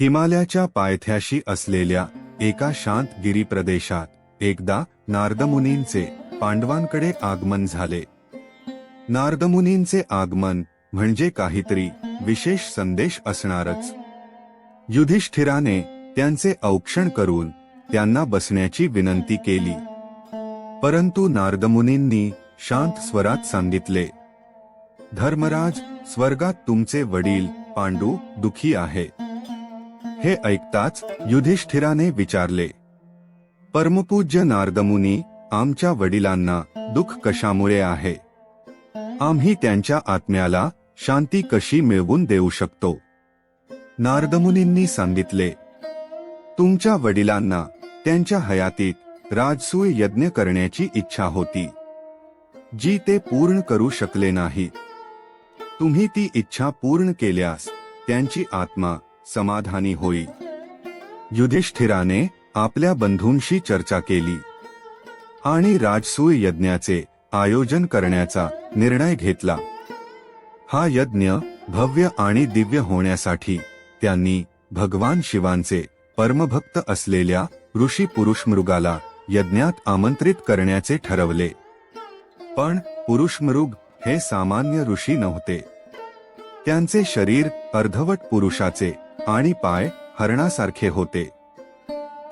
हिमालयाच्या पायथ्याशी असलेल्या एका शांत गिरी प्रदेशात एकदा नारदमुनींचे पांडवांकडे आगमन झाले. नारदमुनींचे आगमन म्हणजे काहीतरी विशेष संदेश असणारच. युधिष्ठिराने त्यांचे औक्षण करून त्यांना बसण्याची विनंती केली. परंतु नारदमुनींनी शांत स्वरात सांगितले धर्मराज स्वर्गात तुमचे वडील पांडू दुखी आहे हे ऐकताच युधिष्ठिराने विचारले परमपूज्य नारदमुनी आमच्या वडिलांना दुःख कशामुळे आहे? आम्ही त्यांच्या आत्म्याला शांती कशी मिळवून देऊ शकतो? नारदमुनींनी सांगितले तुमच्या वडिलांना त्यांच्या हयातीत राजसूय यज्ञ करण्याची इच्छा होती. जी ते पूर्ण करू शकले नाही तुम्ही ती इच्छा पूर्ण केल्यास त्यांची आत्मा समाधानी होई. युधिष्ठिराने आपल्या बंधूंशी चर्चा केली. आणि राजसूय यज्ञाचे आयोजन करण्याचा निर्णय घेतला. हा यज्ञ भव्य आणि दिव्य होण्यासाठी त्यांनी भगवान शिवांचे परमभक्त असलेल्या ऋषी पुरुष मृगाला यज्ञात आमंत्रित करण्याचे ठरवले. पण पुरुषमृग हे सामान्य ऋषी नव्हते. त्यांचे शरीर अर्धवट पुरुषाचे आणि पाय हरणासारखे होते.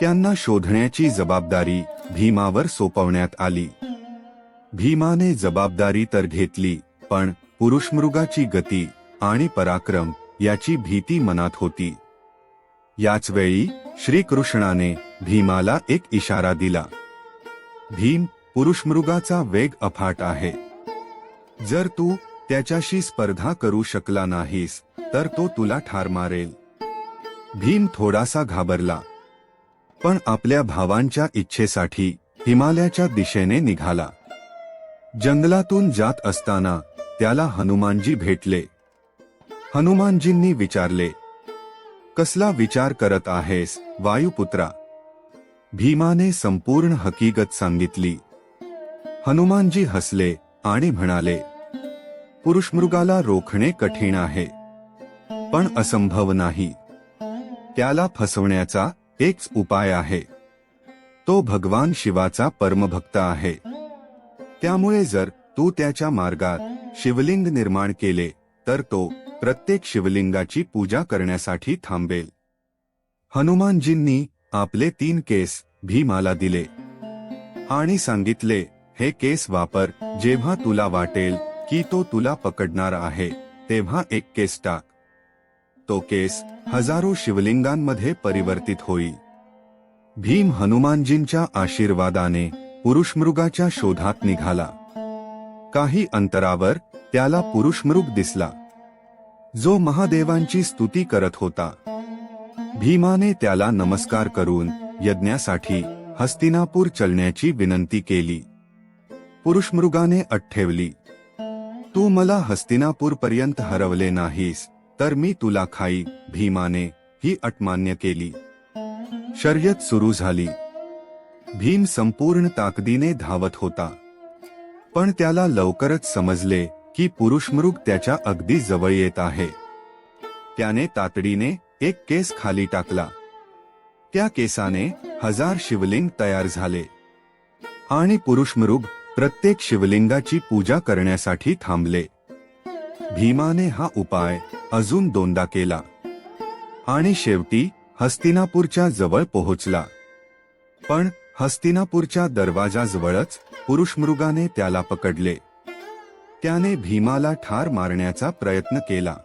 त्यांना शोधण्याची जबाबदारी भीमावर सोपवण्यात आली. भीमाने जबाबदारी तर घेतली पण पुरुषमृगाची गती आणि पराक्रम याची भीती मनात होती. याच वेळी श्रीकृष्णाने भीमाला एक इशारा दिला. भीम पुरुषमृगाचा वेग अफाट आहे. जर तू त्याच्याशी स्पर्धा करू शकला नाहीस तर तो तुला ठार मारेल. भीम थोडासा घाबरला. पण आपल्या भावांच्या इच्छेसाठी हिमालयाच्या दिशेने निघाला. जंगलातून जात असताना त्याला हनुमानजी भेटले. हनुमानजींनी विचारले कसला विचार करत आहेस वायुपुत्रा? भीमाने संपूर्ण हकीकत सांगितली. हनुमानजी हसले आणि म्हणाले पुरुषमृगाला रोखणे कठीण आहे पण असंभव नाही. त्याला फसवण्याचा एकच उपाय आहे. तो भगवान शिवाचा परमभक्त आहे. त्यामुळे जर तू त्याच्या मार्गात शिवलिंग निर्माण केले तर तो प्रत्येक शिवलिंगाची पूजा करण्यासाठी थांबेल. हनुमानजींनी आपले तीन केस भीमाला दिले आणि सांगितले हे केस वापर जेव्हा तुला वाटेल की तो तुला पकडणार आहे तेव्हा एक केस टाक. तो केस हजारो शिवलिंगांमध्ये परिवर्तित होई. भीम हनुमानजींच्या आशीर्वादाने पुरुषमृगाच्या शोधात निघाला. काही अंतरावर त्याला पुरुषमृग दिसला. जो महादेवांची स्तुती करत होता. भीमाने त्याला नमस्कार करून यज्ञासाठी हस्तिनापूर चलण्याची विनंती केली. पुरुषमृगाने अट ठेवली. तू मला हस्तिनापूरपर्यंत हरवले नाहीस. तर मी तुला खाई भीमाने ही अट मान्य केली. शर्यत सुरू झाली. भीम संपूर्ण ताकदीने धावत होता. पण त्याला लवकरच समजले की पुरुषमृग त्याच्या अगदी जवळ येत आहे. त्याने तातडीने एक केस खाली टाकला. त्या केसाने हजार शिवलिंग तयार झाले. आणि पुरुषमृग प्रत्येक शिवलिंगाची पूजा करण्यासाठी थांबले. भीमाने हा उपाय अजून दोनदा केला. आणि शेवटी हस्तिनापूरच्या जवळ पोहोचला. पण हस्तिनापूरच्या दरवाजाजवळच पुरुषमृगाने त्याला पकडले. त्याने भीमाला ठार मारण्याचा प्रयत्न केला.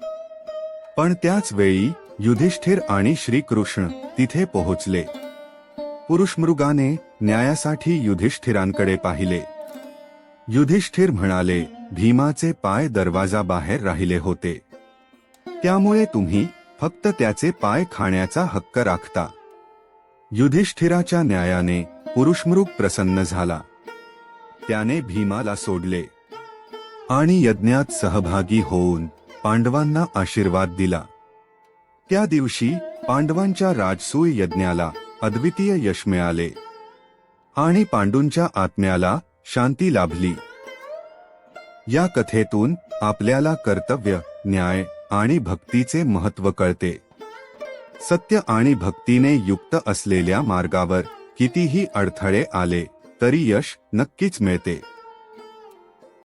पण त्याच वेळी युधिष्ठिर आणि श्रीकृष्ण तिथे पोहोचले. पुरुषमृगाने न्यायासाठी युधिष्ठिरांकडे पाहिले. युधिष्ठिर म्हणाले भीमाचे पाय दरवाजा बाहेर राहिले होते. त्यामुळे तुम्ही फक्त त्याचे पाय खाण्याचा हक्क राखता. युधिष्ठिराच्या न्यायाने पुरुषमृग प्रसन्न झाला. त्याने भीमाला सोडले. आणि यज्ञात सहभागी होऊन पांडवांना आशीर्वाद दिला. त्या दिवशी पांडवांच्या राजसूय यज्ञाला अद्वितीय यश मिळाले. आणि पांडूंच्या आत्म्याला शांती लाभली. या कथेतून आपल्याला कर्तव्य न्याय आणि भक्तीचे महत्त्व कळते. सत्य आणि भक्तीने युक्त असलेल्या मार्गावर कितीही अडथळे आले तरी यश नक्कीच मिळते.